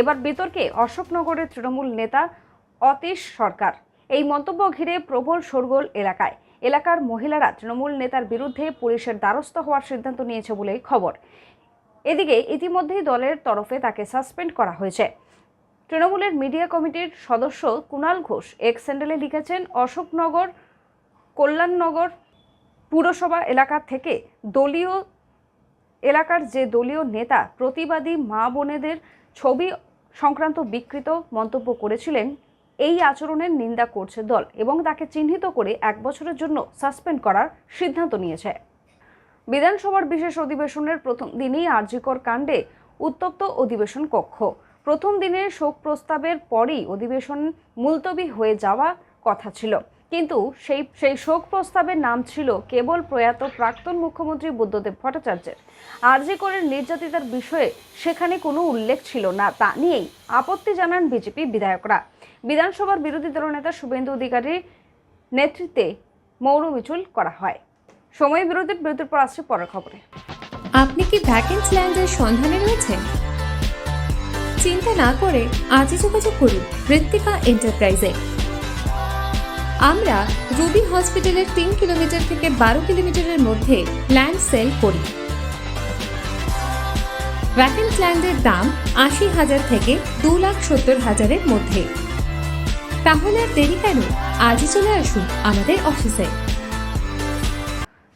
এবার বিতর্কে অশোকনগরের তৃণমূল নেতা অতীশ সরকার। এই মন্তব্য ঘিরে প্রবল শোরগোল এলাকায়। এলাকার মহিলারা তৃণমূল নেতার বিরুদ্ধে পুলিশের দ্বারস্থ হওয়ার সিদ্ধান্ত নিয়েছে বলেই খবর। এদিকে ইতিমধ্যেই দলের তরফে তাকে সাসপেন্ড করা হয়েছে। তৃণমূলের মিডিয়া কমিটির সদস্য কুণাল ঘোষ এক স্যান্ডেলে লিখেছেন, অশোকনগর, কল্যাণনগর পুরসভা এলাকা থেকে দলীয় এলাকার যে দলীয় নেতা প্রতিবাদী মা বোনেদের ছবি সংক্রান্ত বিকৃত মন্তব্য করেছিলেন, এই আচরণের নিন্দা করছে দল এবং তাকে চিহ্নিত করে এক বছরের জন্য সাসপেন্ড করার সিদ্ধান্ত নিয়েছে। বিধানসভার বিশেষ অধিবেশনের প্রথম দিনেই আরজিকর কাণ্ডে উত্তপ্ত অধিবেশন কক্ষ। প্রথম দিনের শোক প্রস্তাবের পরেই অধিবেশন মুলতবি হয়ে যাওয়া কথা ছিল। কিন্তু সেই সেই শোক প্রস্তাবের নাম ছিল কেবল প্রয়াত প্রাক্তন মুখ্যমন্ত্রী বুদ্ধদেব ভট্টাচার্যের। আরজিকরের নির্যাতিতার বিষয়ে সেখানে কোনো উল্লেখ ছিল না, তা নিয়েই আপত্তি জানান বিজেপি বিধায়করা। বিধানসভার বিরোধী দলনেতা শুভেন্দু অধিকারীর নেতৃত্বে মৌন মিছিল করা হয়। সময় বিরতির বিরতির পর আসছে পরের খবরে। আপনি কি ভ্যাকেন্স ল্যান্ডের সন্ধানে রয়েছেন? চিন্তা না করে আজই যোগাযোগ করুন ঋত্বিকা এন্টারপ্রাইজে। আমরা রুবি হসপিটালের তিন কিলোমিটার থেকে বারো কিলোমিটারের মধ্যে ল্যান্ড সেল করি। ভ্যাকেন্স ল্যান্ডের দাম আশি হাজার থেকে দু লাখ সত্তর হাজারের মধ্যে। তাহলে আর দেরি কেন? আজই চলে আসুন আমাদের অফিসে।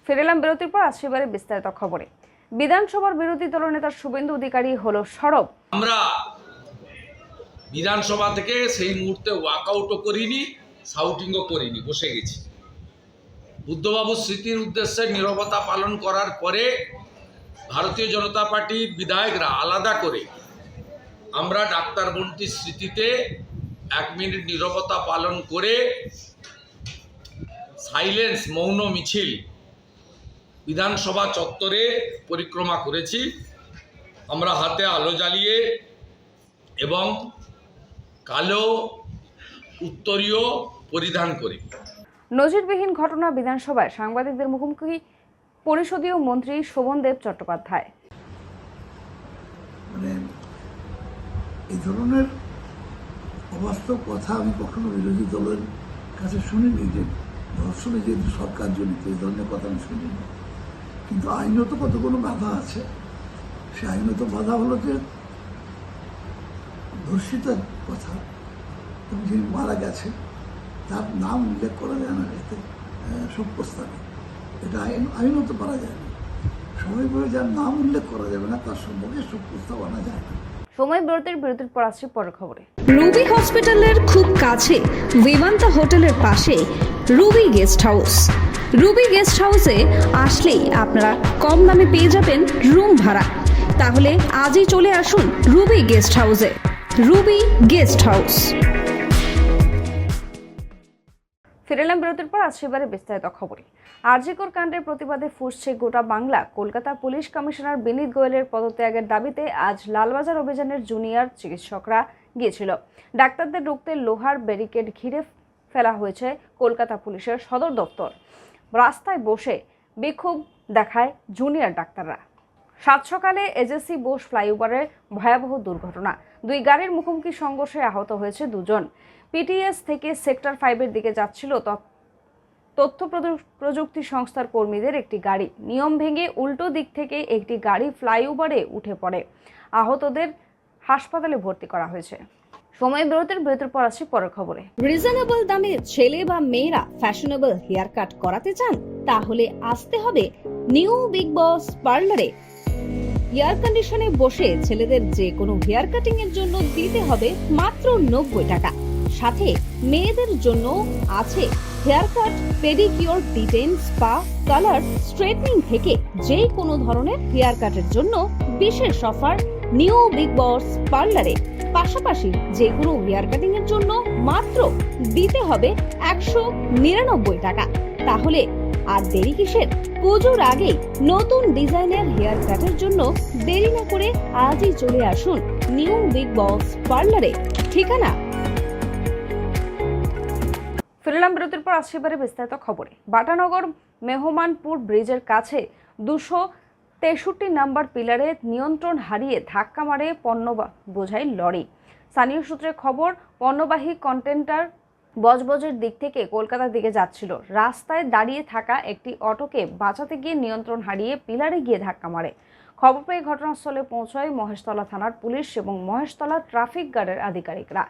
ফিরেলাম বিরতির পর আসছে এবারে বিস্তারিত খবরে। বিধানসভার বিরোধী দলনেতা শুভেন্দু অধিকারী হলো সরব। আমরা বিধানসভা থেকে সেই মুহূর্তে ওয়াকআউটও করিনি। সাউটিংও করিনি, বসে গেছি। বুদ্ধবাবুর স্মৃতির উদ্দেশ্যে নীরবতা পালন করার পরে ভারতীয় জনতা পার্টির বিধায়করা আলাদা করে আমরা ডাক্তার বন্টির স্মৃতিতে এক মিনিট নীরবতা পালন করে সাইলেন্স, মৌন মিছিল বিধানসভা চত্বরে পরিক্রমা করেছি। আমরা হাতে আলো জ্বালিয়ে এবং কালো, উত্তরীয় পরিধান করি। নজিরবিহীন ঘটনা বিধানসভায় সাংবাদিকদের মুখোমুখি পরিষদীয় মন্ত্রী শোভন দেব চট্টোপাধ্যায়। মানে এই ধরনের অবাস্তব কথা আমি কখনো বিরোধী দলের কাছে শুনিনি যে ধর্ষণে যেহেতু সরকার জড়িত এই ধরনের কথা আমি শুনিনি। কিন্তু আইনত কত কোনো বাধা আছে? সে আইনত বাধা হলো যে ধর্ষিতার কথা। এবং যিনি মারা গেছে তার নাম উল্লেখ করা যায় না এতে শোক প্রস্তাবে। এটা আইন আইনত পারা যায় না। বলে যার নাম উল্লেখ করা যাবে না তার সম্পর্কে শোক প্রস্তাব আনা যায় না। সময় বিরতির বিরতির পর আসছে পরের খবরে। রুবি হসপিটালের খুব কাছে বিমান্তা হোটেলের পাশে Ruby guest house. Ruby guest হাউসে আসলেই আপনারা কম দামে পেয়ে যাবেন রুম ভাড়া। তাহলে আজই চলে আসুন রুবি গেস্ট হাউসে। Ruby guest house. ফিরেলাম বিরতির পর, আসছে এবারে বিস্তারিত খবরে। আরজিকর কাণ্ডের প্রতিবাদে ফুসছে গোটা বাংলা। কলকাতা পুলিশ কমিশনার বিনীত গোয়েলের পদত্যাগের দাবিতে আজ লালবাজার অভিযানের জুনিয়র চিকিৎসকরা গিয়েছিল। ডাক্তারদের রুখতে লোহার ব্যারিকেড ঘিরে ফেলা হয়েছে কলকাতা পুলিশের সদর দপ্তর। রাস্তায় বসে বিক্ষোভ দেখায় জুনিয়র ডাক্তাররা। সাত সকালে এজেসি বোস ফ্লাইওভারে ভয়াবহ দুর্ঘটনা। দুই গাড়ির মুখোমুখি সংঘর্ষে আহত হয়েছে দুজন। পিটিএস থেকে সেক্টর ফাইভের দিকে যাচ্ছিল তথ্য প্রযু- প্রযুক্তি সংস্থার কর্মীদের একটি গাড়ি। নিয়ম ভেঙে উল্টো দিক থেকে একটি গাড়ি ফ্লাইওভারে উঠে পড়ে। আহতদের হাসপাতালে ভর্তি করা হয়েছে। সময় বিরতির বিরতির পর আসছি পরের খবরে। রিজনেবল দামে ছেলে বা মেয়েরা ফ্যাশনেবল হেয়ার কাট করাতে চান, তাহলে আসতে হবে নিউ বিগ বস পার্লারে এয়ার কন্ডিশনে বসে ছেলেদের যে কোনো হেয়ার কাটিং এর জন্য দিতে হবে মাত্র নব্বই টাকা। সাথে মেয়েদের জন্য আছে hair cut pedicure detan spa colour straightening থেকে যে কোনো ধরনের হেয়ার কাটের জন্য বিশেষ অফার নিউ বিগ বস পার্লারে পাশাপাশি যে কোনো হেয়ার কাটিং এর জন্য মাত্র দিতে হবে একশো নিরানব্বই টাকা। তাহলে আর দেরি কিসের? পুজোর আগে নতুন ডিজাইনের হেয়ার কাটের জন্য দেরি না করে আজই চলে আসুন নিউ বিগ বস পার্লারে। ঠিকানা? ফিরলাম বিরতির পর আসছে এবারে বিস্তারিত খবরে। বাটানগর মেহমানপুর ব্রিজের কাছে দুশো তেষট্টি নাম্বার পিলারে নিয়ন্ত্রণ হারিয়ে ধাক্কা মারে পণ্য বোঝাই লরি। স্থানীয় সূত্রে খবর, পণ্যবাহী কন্টেন্টার বজবজের দিক থেকে কলকাতার দিকে যাচ্ছিল। রাস্তায় দাঁড়িয়ে থাকা একটি অটোকে বাঁচাতে গিয়ে নিয়ন্ত্রণ হারিয়ে পিলারে গিয়ে ধাক্কা মারে। খবর পেয়ে ঘটনাস্থলে পৌঁছায় মহেশতলা থানার পুলিশ এবং মহেশতলা ট্রাফিক গার্ডের আধিকারিকরা।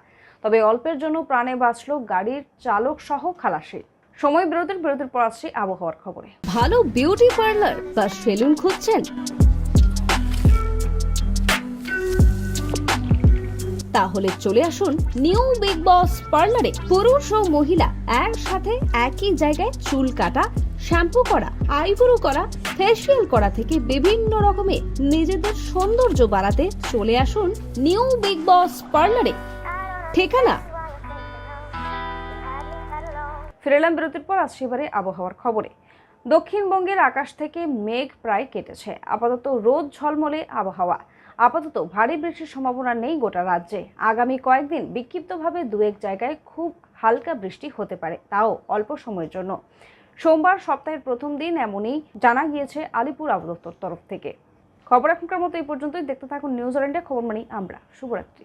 তবে অল্পের জন্য প্রাণে বাঁচল গাড়ির চালক সহ খালাসি। সময় বিরতির বিরতির পর আসছি আবহাওয়ার খবরে। ভালো বিউটি পার্লার বা সেলুন খুঁজছেন? তাহলে চলে আসুন নিউ বিগ বস পার্লারে পুরুষ ও মহিলা একসাথে একই জায়গায় চুল কাটা, শ্যাম্পু করা, আইব্রো করা ফেসিয়াল করা থেকে বিভিন্ন রকমের নিজেদের সৌন্দর্য বাড়াতে চলে আসুন নিউ বিগ বস পার্লারে ঠিকানা? ফিরে এলাম বিরতির পর, আসছি এবারে আবহাওয়ার খবরে। দক্ষিণবঙ্গের আকাশ থেকে মেঘ প্রায় কেটেছে। আপাতত রোদ ঝলমলে আবহাওয়া। আপাতত ভারী বৃষ্টির সম্ভাবনা নেই গোটা রাজ্যে। আগামী কয়েকদিন বিক্ষিপ্তভাবে দু এক জায়গায় খুব হালকা বৃষ্টি হতে পারে, তাও অল্প সময়ের জন্য। সোমবার সপ্তাহের প্রথম দিন এমনই জানা গিয়েছে আলিপুর আবদপ্তর তরফ থেকে। খবর এখনকার মতো এই পর্যন্তই। দেখতে থাকুন নিউজিল্যান্ডে খবর মানি আমরা। শুভরাত্রি।